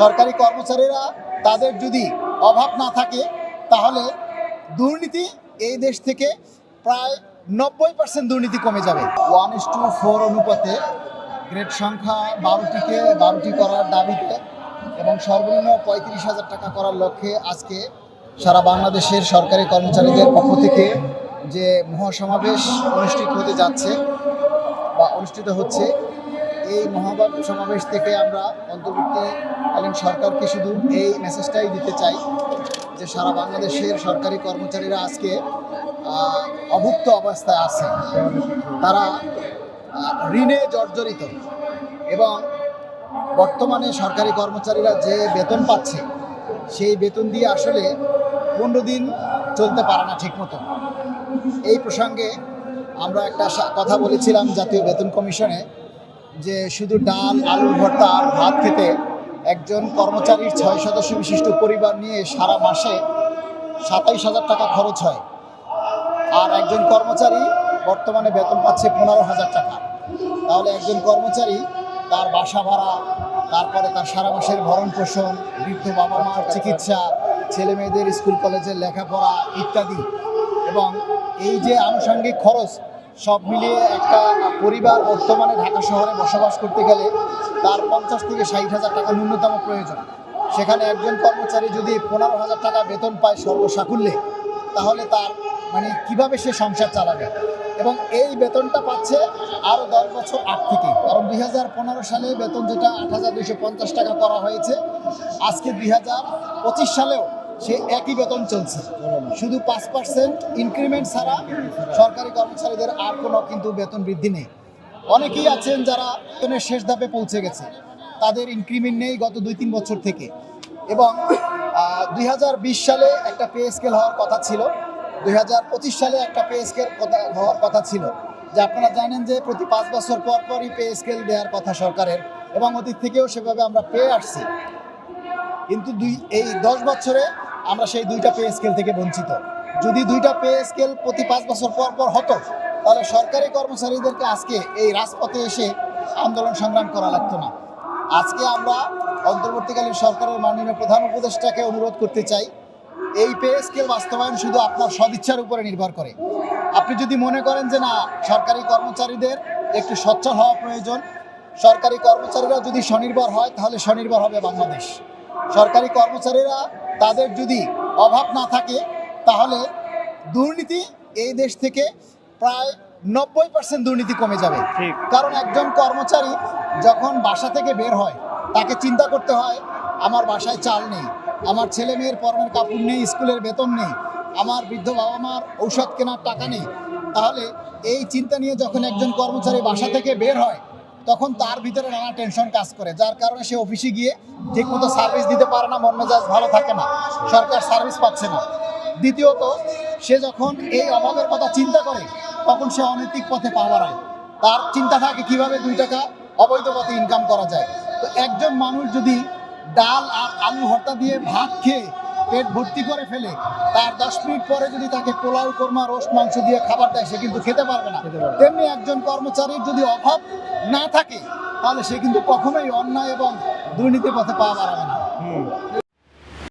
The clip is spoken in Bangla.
সরকারি কর্মচারীরা তাদের যদি অভাব না থাকে, তাহলে দুর্নীতি এই দেশ থেকে প্রায় নব্বই পার্সেন্ট দুর্নীতি কমে যাবে। ওয়ান ইস টু ফোর অনুপাতে গ্রেড সংখ্যা বারোটিকে বারোটি করার দাবিতে এবং সর্বনিম্ন পঁয়ত্রিশ হাজার টাকা করার লক্ষ্যে আজকে সারা বাংলাদেশের সরকারি কর্মচারীদের পক্ষ থেকে যে মহাসমাবেশ অনুষ্ঠিত হতে যাচ্ছে বা অনুষ্ঠিত হচ্ছে এই মহাভাব সমাবেশ থেকে আমরা অন্তর্বর্তীকালীন সরকারকে শুধু এই মেসেজটাই দিতে চাই যে সারা বাংলাদেশের সরকারি কর্মচারীরা আজকে অভুক্ত অবস্থায় আছে। তারা ঋণে জর্জরিত এবং বর্তমানে সরকারি কর্মচারীরা যে বেতন পাচ্ছে, সেই বেতন দিয়ে আসলে পনেরো দিন চলতে পারে না ঠিকমতো। এই প্রসঙ্গে আমরা একটা কথা বলেছিলাম জাতীয় বেতন কমিশনে। যে শুধু ডাল আলু ভর্তা আর ভাত খেতে একজন কর্মচারীর ছয় সদস্য বিশিষ্ট পরিবার নিয়ে সারা মাসে সাতাইশ হাজার টাকা খরচ হয়। আর একজন কর্মচারী বর্তমানে বেতন পাচ্ছে পনেরো হাজার টাকা। তাহলে একজন কর্মচারী তার বাসা ভাড়া তারপরে তার সারা মাসের ভরণ পোষণ বৃদ্ধ বাবা মার চিকিৎসা ছেলে মেয়েদের স্কুল কলেজের লেখাপড়া ইত্যাদি। এবং এই যে আনুষঙ্গিক খরচ সব মিলিয়ে একটা পরিবার বর্তমানে ঢাকা শহরে বসবাস করতে গেলে তার পঞ্চাশ থেকে ষাট হাজার টাকা ন্যূনতম প্রয়োজন। সেখানে একজন কর্মচারী যদি পনেরো হাজার টাকা বেতন পায় সর্বসাকুল্যে, তাহলে তার মানে কীভাবে সে সংসার চালাবে? এবং এই বেতনটা পাচ্ছে আরও দশ বছর আগ থেকে। কারণ দুই হাজার পনেরো সালে বেতন যেটা আট হাজার দুশো পঞ্চাশ টাকা করা হয়েছে, আজকে দুই হাজার পঁচিশ সালেও সে একই বেতন চলছে। শুধু পাঁচ পার্সেন্ট ইনক্রিমেন্ট ছাড়া সরকারি কর্মচারীদের আর কোনো কিন্তু বেতন বৃদ্ধি নেই। অনেকেই আছেন যারা বেতনের শেষ ধাপে পৌঁছে গেছে। তাদের ইনক্রিমেন্ট নেই গত দুই তিন বছর থেকে। এবং দুই হাজার বিশ সালে একটা পে স্কেল হওয়ার কথা ছিল। দুই হাজার পঁচিশ সালে একটা পে স্কেল হওয়ার কথা ছিল। যে আপনারা জানেন যে প্রতি পাঁচ বছর পর পরই পে স্কেল দেওয়ার কথা সরকারের। এবং অতীত থেকেও সেভাবে আমরা পেয়ে আসছি। কিন্তু দুই, এই দশ বছরে আমরা সেই দুইটা পে স্কেল থেকে বঞ্চিত। যদি দুইটা পে স্কেল প্রতি পাঁচ বছর পর পর হতো, তাহলে সরকারি কর্মচারীদেরকে আজকে এই রাজপথে এসে আন্দোলন সংগ্রাম করা লাগতো না। আজকে আমরা অন্তর্বর্তীকালীন সরকারের মাননীয় প্রধান উপদেষ্টাকে অনুরোধ করতে চাই, এই পে স্কেল বাস্তবায়ন শুধু আপনার সদিচ্ছার উপরে নির্ভর করে। আপনি যদি মনে করেন যে না, সরকারি কর্মচারীদের একটু সচ্ছল হওয়া প্রয়োজন, সরকারি কর্মচারীরা যদি স্বনির্ভর হয়, তাহলে স্বনির্ভর হবে বাংলাদেশ। সরকারি কর্মচারীরা তাদের যদি অভাব না থাকে তাহলে দুর্নীতি এই দেশ থেকে প্রায় নব্বই পার্সেন্ট দুর্নীতি কমে যাবে। কারণ একজন কর্মচারী যখন বাসা থেকে বের হয় তাকে চিন্তা করতে হয় আমার বাসায় চাল নেই আমার ছেলে মেয়ের পরনের কাপড় নেই স্কুলের বেতন নেই আমার বৃদ্ধ বাবা মার ঔষধ কেনার টাকা নেই। তাহলে এই চিন্তা নিয়ে যখন একজন কর্মচারী বাসা থেকে বের হয় তখন তার ভিতরে নানা টেনশন কাজ করে, যার কারণে সে অফিসে গিয়ে ঠিকমতো সার্ভিস দিতে পারে না, মন মেজাজ ভালো থাকে না, সরকার সার্ভিস পাচ্ছে না। দ্বিতীয়ত, সে যখন এই অভাবের কথা চিন্তা করে, তখন সে অনৈতিক পথে পা বাড়ায়। তার চিন্তা থাকে কীভাবে দুই টাকা অবৈধ পথে ইনকাম করা যায়। তো একজন মানুষ যদি ডাল আর আলু ভর্তা দিয়ে ভাত খেয়ে পেট ভর্তি করে ফেলে তার দশ মিনিট পরে যদি তাকে পোলাও কোরমা রোস্ট মাংস দিয়ে খাবার দেয় সে কিন্তু খেতে পারবে না। তেমনি একজন কর্মচারীর যদি অভাব না থাকে তাহলে সে কিন্তু কখনোই অন্যায় এবং দুর্নীতির পথে পা বাড়াবে না।